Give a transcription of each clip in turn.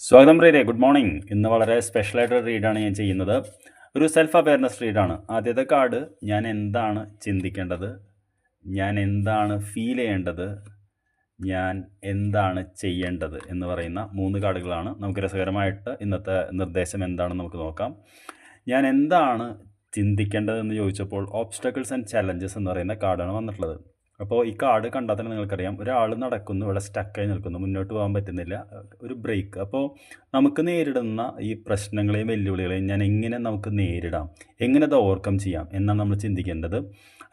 സ്വാഗതം പ്രിയരെ. Good morning. ഇന്ന് വളരെ സ്പെഷ്യലായിട്ടൊരു റീഡാണ് ഞാൻ ചെയ്യുന്നത്. ഒരു സെൽഫ് അവയർനെസ് റീഡാണ്. ആദ്യത്തെ കാർഡ് ഞാൻ എന്താണ് ചിന്തിക്കേണ്ടത്? ഞാൻ എന്താണ് ഫീൽ ചെയ്യേണ്ടത്? ഞാൻ എന്താണ് ചെയ്യേണ്ടത് എന്ന് പറയുന്ന മൂന്ന് കാർഡുകളാണ്. നമുക്ക് രസകരമായിട്ട് ഇന്നത്തെ നിർദ്ദേശം എന്താണെന്ന് നമുക്ക് നോക്കാം. ഞാൻ എന്താണ് ചിന്തിക്കേണ്ടതെന്ന് ചോദിച്ചപ്പോൾ ഓബ്സ്റ്റക്കിൾസ് ആൻഡ് ചലഞ്ചസ് എന്ന് പറയുന്ന കാർഡാണ് വന്നിട്ടുള്ളത്. അപ്പോൾ ഈ കാർഡ് കണ്ടാൽ തന്നെ നിങ്ങൾക്കറിയാം ഒരാൾ നടക്കുന്നു ഇവിടെ സ്റ്റക്കായി നിൽക്കുന്നു മുന്നോട്ട് പോകാൻ പറ്റുന്നില്ല ഒരു ബ്രേക്ക് അപ്പോൾ നമുക്ക് നേരിടുന്ന ഈ പ്രശ്നങ്ങളെയും വെല്ലുവിളികളെയും ഞാൻ എങ്ങനെ നമുക്ക് നേരിടാം എങ്ങനെ അത് ഓവർകം ചെയ്യാം എന്നാണ് നമ്മൾ ചിന്തിക്കേണ്ടത്.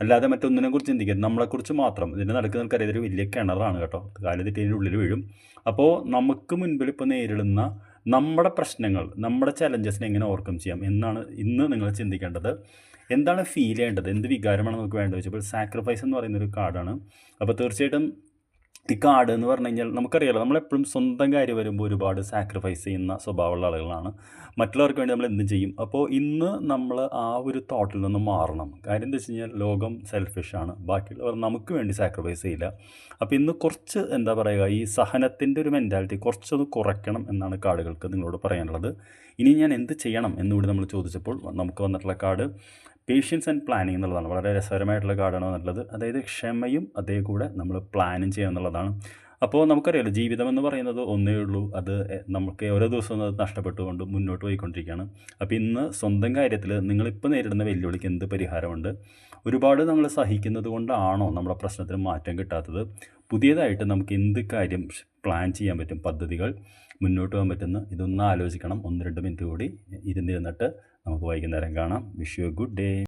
അല്ലാതെ മറ്റൊന്നിനെ കുറിച്ച് ചിന്തിക്കരുത് നമ്മളെക്കുറിച്ച് മാത്രം. ഇതിന്റെ നടക്കുന്ന ഇതൊരു വലിയ കിണറാണ് കേട്ടോ. കാലത്തിന്റെ ഉള്ളിൽ വീഴും. അപ്പോൾ നമുക്ക് മുൻപിൽ ഇപ്പോൾ നേരിടുന്ന നമ്മുടെ പ്രശ്നങ്ങൾ നമ്മുടെ ചലഞ്ചസിനെ എങ്ങനെ ഓവർകം ചെയ്യാം എന്നാണ് ഇന്ന് നിങ്ങൾ ചിന്തിക്കേണ്ടത്. എന്താണ് ഫീൽ ചെയ്യേണ്ടത്? എന്ത് വികാരമാണ് നമുക്ക് വേണ്ടത്? വെച്ചപ്പോൾ സാക്രിഫൈസ് എന്ന് പറയുന്ന ഒരു കാർഡാണ്. അപ്പോൾ തീർച്ചയായിട്ടും ഈ കാട് എന്ന് പറഞ്ഞു കഴിഞ്ഞാൽ നമുക്കറിയാലോ നമ്മളെപ്പോഴും സ്വന്തം കാര്യം വരുമ്പോൾ ഒരുപാട് സാക്രിഫൈസ് ചെയ്യുന്ന സ്വഭാവമുള്ള ആളുകളാണ്. മറ്റുള്ളവർക്ക് വേണ്ടി നമ്മൾ എന്തും ചെയ്യും. അപ്പോൾ ഇന്ന് നമ്മൾ ആ ഒരു തോട്ടിൽ നിന്ന് മാറണം. കാര്യം എന്താ വെച്ച് കഴിഞ്ഞാൽ ലോകം സെൽഫിഷാണ് ബാക്കിയുള്ളവർ നമുക്ക് വേണ്ടി സാക്രിഫൈസ് ചെയ്യില്ല. അപ്പോൾ ഇന്ന് കുറച്ച് എന്താ പറയുക ഈ സഹനത്തിന്റെ ഒരു മെന്റാലിറ്റി കുറച്ചൊന്ന് കുറയ്ക്കണം എന്നാണ് കാർഡുകൾക്ക് നിങ്ങളോട് പറയാനുള്ളത്. ഇനി ഞാൻ എന്ത് ചെയ്യണം എന്നുകൂടി നമ്മൾ ചോദിച്ചപ്പോൾ നമുക്ക് വന്നിട്ടുള്ള കാർഡ് പേഷ്യൻസ് ആൻഡ് പ്ലാനിങ് എന്നുള്ളതാണ്. വളരെ രസകരമായിട്ടുള്ള കാർഡാണ് എന്നുള്ളത് അതായത് ക്ഷമയും അതേ കൂടെ നമ്മൾ പ്ലാനും ചെയ്യുക എന്നുള്ളതാണ്. അപ്പോൾ നമുക്കറിയാലോ ജീവിതം എന്ന് പറയുന്നത് ഒന്നേ ഉള്ളൂ. അത് നമുക്ക് ഓരോ ദിവസവും അത് നഷ്ടപ്പെട്ടുകൊണ്ട് മുന്നോട്ട് പോയിക്കൊണ്ടിരിക്കുകയാണ്. അപ്പോൾ ഇന്ന് സ്വന്തം കാര്യത്തിൽ നിങ്ങളിപ്പോൾ നേരിടുന്ന വെല്ലുവിളിക്ക് എന്ത് പരിഹാരമുണ്ട്? ഒരുപാട് നമ്മൾ സഹിക്കുന്നത് കൊണ്ടാണോ നമ്മുടെ പ്രശ്നത്തിന് മാറ്റം കിട്ടാത്തത്? പുതിയതായിട്ട് നമുക്ക് എന്ത് കാര്യം പ്ലാൻ ചെയ്യാൻ പറ്റും? പദ്ധതികൾ മുന്നോട്ട് പോകാൻ പറ്റുന്ന? ഇതൊന്ന് ആലോചിക്കണം. ഒന്ന് രണ്ട് മിനിറ്റ് കൂടി ഇരുന്നിരുന്നിട്ട് നമുക്ക് വൈകുന്നേരം കാണാം. Wish you a good day.